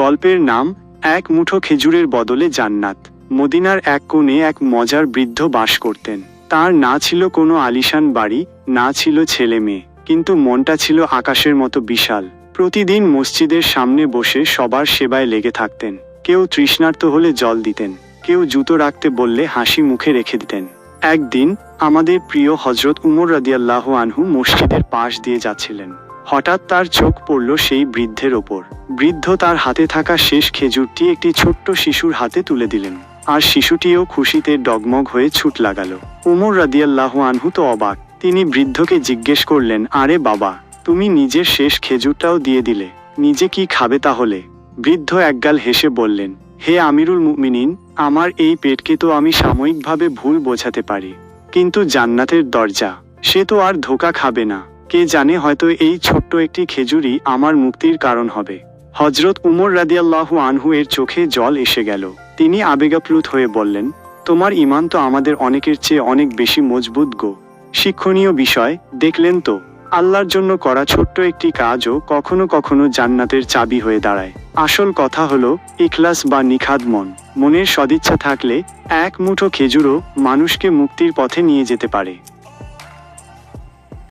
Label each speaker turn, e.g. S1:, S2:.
S1: গল্পের নাম, এক মুঠো খেজুরের বদলে জান্নাত। মদিনার এক কোণে এক মজার বৃদ্ধ বাস করতেন। তার না ছিল কোনো আলিশান বাড়ি, না ছিল ছেলে মেয়ে, কিন্তু মনটা ছিল আকাশের মতো বিশাল। প্রতিদিন মসজিদের সামনে বসে সবার সেবায় লেগে থাকতেন। কেউ তৃষ্ণার্ত হলে জল দিতেন, কেউ জুতো রাখতে বললে হাসি মুখে রেখে দিতেন। একদিন আমাদের প্রিয় হজরত উমর রাদিয়াল্লাহু আনহু মসজিদের পাশ দিয়ে যাচ্ছিলেন। হঠাৎ তার চোখ পড়ল সেই বৃদ্ধের ওপর। বৃদ্ধ তার হাতে থাকা শেষ খেজুরটি একটি ছোট্ট শিশুর হাতে তুলে দিলেন, আর শিশুটিও খুশিতে ডগমগ হয়ে ছুট লাগালো। উমর রাদিয়াল্লাহ আনহু তো অবাক। তিনি বৃদ্ধকে জিজ্ঞেস করলেন, আরে বাবা, তুমি নিজের শেষ খেজুরটাও দিয়ে দিলে, নিজে কি খাবে তাহলে? বৃদ্ধ একগাল হেসে বললেন, হে আমিরুল মুমিনিন, আমার এই পেটকে তো আমি সাময়িকভাবে ভুল বোঝাতে পারি, কিন্তু জান্নাতের দরজা, সে তো আর ধোকা খাবে না। কে জানে হয়তো এই ছোট্ট একটি খেজুরি আমার মুক্তির কারণ হবে। হজরত উমর রাদিয়াল্লাহু আনহু এর চোখে জল এসে গেল। তিনি আবেগাপ্লুত হয়ে বললেন, তোমার ইমান তো আমাদের অনেকের চেয়ে অনেক বেশি মজবুত গো। শিক্ষণীয় বিষয়, দেখলেন তো, আল্লাহর জন্য করা ছোট্ট একটি কাজও কখনো কখনো জান্নাতের চাবি হয়ে দাঁড়ায়। আসল কথা হলো, ইখলাস বা নিখাদ মন। মনের সদিচ্ছা থাকলে এক মুঠো খেজুরও মানুষকে মুক্তির পথে নিয়ে যেতে পারে।